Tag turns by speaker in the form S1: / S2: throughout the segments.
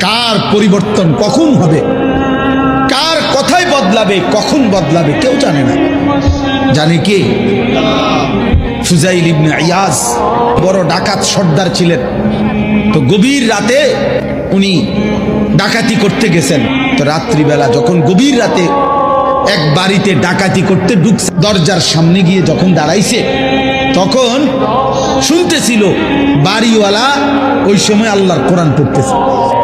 S1: কার পরিবর্তন কখন হবে? কার কথায় বদলাবে, কখন বদলাবে, কেউ জানে না। জানে কে? ফুজাইল ইবনে ইয়াজ বড় ডাকাত সর্দার ছিলেন। তো গভীর রাতে উনি ডাকাতি করতে গেছেন। তো রাত্রিবেলা যখন গভীর রাতে এক বাড়িতে ডাকাতি করতে ঢুকছে, দরজার সামনে গিয়ে যখন দাঁড়াইছে, তখন শুনতেছিল, বাড়িওয়ালা ওই সময় আল্লাহর কোরআন পড়তেছে।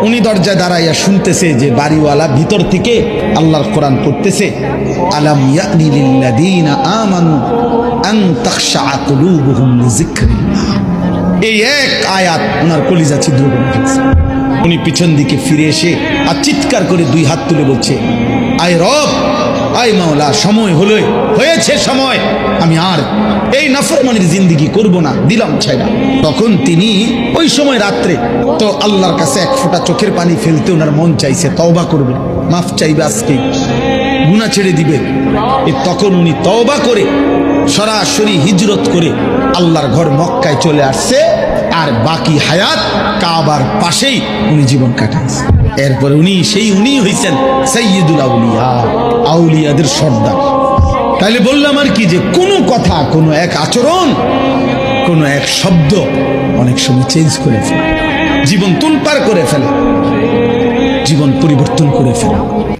S1: উনি দরজায় দাঁড়াইয়া শুনতেছে যে বাড়িওয়ালা ভিতর থেকে আল্লাহর কোরআন পড়তেছে। আলাম ইয়ানি লিল্লাযীনা আমানু আন তাখশা কুলুবুহুম লিযিকরিল্লাহ। এই এক আয়াত ওনার কলিজা ছিদ্র করে উনি পিছন দিকে ফিরে এসে আর চিৎকার করে দুই হাত তুলে বলছে, আয় রব আয় মাওলা, সময় হলো, হয়েছে সময়। আমি আর এই নাফরমানির জিন্দিগি করব না, দিলাম ছাইরা তখন তিনি ওই সময় রাত্রে, তো আল্লাহর কাছে এক ফোঁটা চোখের পানি ফেলতে ওনার মন চাইছে, তওবা করবে। মাফ চাইবে আজকে গুণা ছেড়ে দিবে। এ তখন উনি তওবা করে, সরাসরি হিজরত করে আল্লাহর ঘর মক্কায় চলে আসছে। আর বাকি হায়াত কাবার পাশেই উনি জীবন কাটাইছে। এরপরে উনি, সেই উনি হইছেন সৈয়দুল আউলিয়া, আউলিয়াদের সর্দার। তাহলে বললাম আর কি যে, কোনো কথা, কোনো এক আচরণ, কোনো এক শব্দ অনেক সময় চেঞ্জ করে ফেলে। জীবন তুলপার করে ফেলে। জীবন পরিবর্তন করে ফেলে।